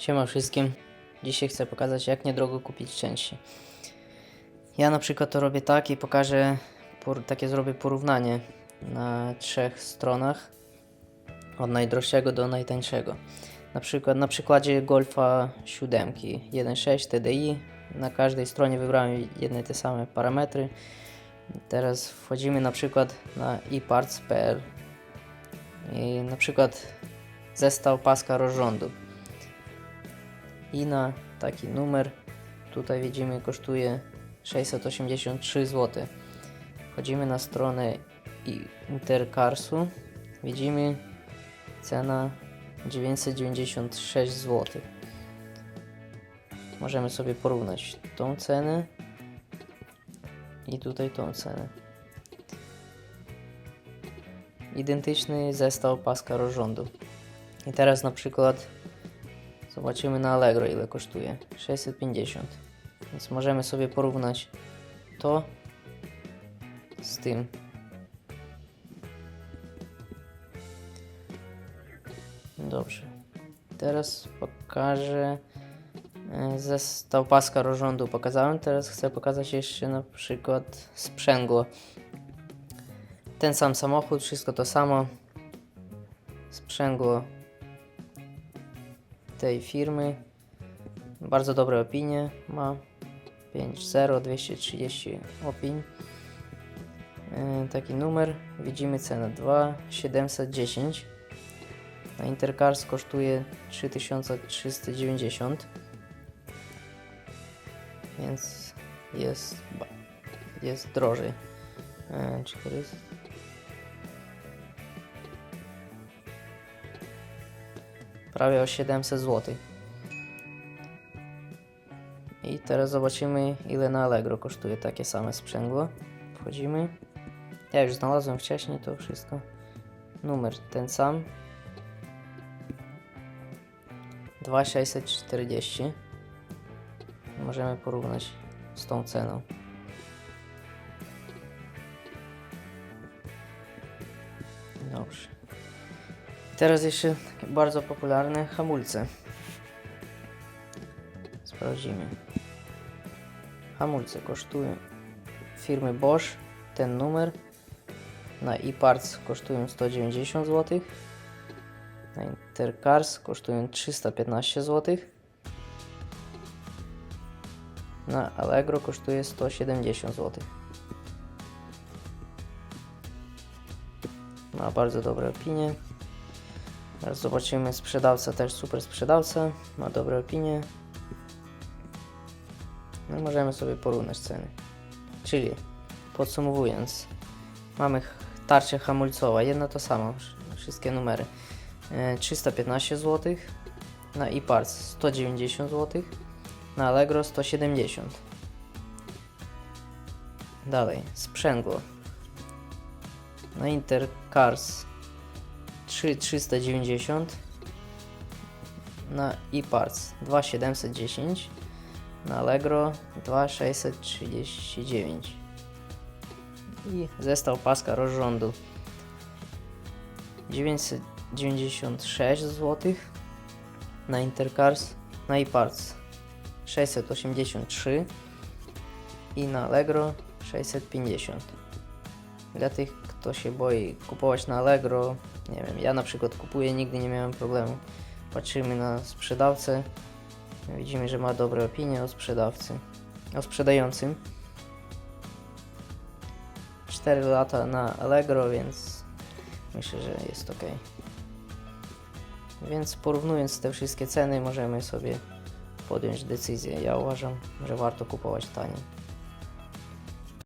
Siema wszystkim. Dzisiaj chcę pokazać jak niedrogo kupić części. Ja na przykład to robię tak i pokażę, takie zrobię porównanie na trzech stronach od najdroższego do najtańszego. Na przykład na przykładzie Golfa 7 1.6 TDI na każdej stronie wybrałem jedne te same parametry. Teraz wchodzimy na przykład na eparts.pl i na przykład zestaw paska rozrządu i na taki numer tutaj widzimy kosztuje 683 zł. Wchodzimy na stronę Intercarsu, widzimy cena 996 zł. Możemy sobie porównać tą cenę i tutaj tą cenę. Identyczny zestaw paska rozrządu. I teraz na przykład Zobaczymy na Allegro ile kosztuje. 650. Więc możemy sobie porównać to z tym. Dobrze. Teraz pokażę e, zestaw paska rozrządu pokazałem. Teraz chcę pokazać jeszcze na przykład sprzęgło. Ten sam samochód, wszystko to samo. Sprzęgło tej firmy. Bardzo dobre opinie ma. 5.0 230 opinii. Yy, taki numer. Widzimy cenę 2,710. Na Intercars kosztuje 3390. Więc jest, jest drożej. Yy, 400. prawie o 700 zł. I teraz zobaczymy ile na Allegro kosztuje takie same sprzęgło. Wchodzimy. Ja już znalazłem wcześniej to wszystko. Numer ten sam. 2640. Możemy porównać z tą ceną. Dobrze. Teraz jeszcze bardzo popularne hamulce. Sprawdzimy. Hamulce kosztują firmy Bosch, ten numer. Na eParts kosztują 190 zł. Na Intercars kosztują 315 zł. Na Allegro kosztuje 170 zł. Ma bardzo dobre opinie. Zobaczymy sprzedawca, też super sprzedawca, ma dobre opinie. No możemy sobie porównać ceny. Czyli podsumowując, mamy tarczę hamulcowa, jedna to wsz- wszystkie numery. E, 315 zł, na eParts 190 zł, na Allegro 170. Dalej, sprzęgło. Na Intercars 3390 na eParts 2710 na Allegro 2639 i zestaw paska rozrządu. 996 zł na Intercars na eParts 683 i na Allegro 650 dla tych, kto się boi kupować na Allegro, nie wiem, ja na przykład kupuję, nigdy nie miałem problemu. Patrzymy na sprzedawcę, widzimy, że ma dobre opinie o sprzedawcy, o sprzedającym. 4 lata na Allegro, więc myślę, że jest ok. Więc porównując te wszystkie ceny, możemy sobie podjąć decyzję. Ja uważam, że warto kupować taniej.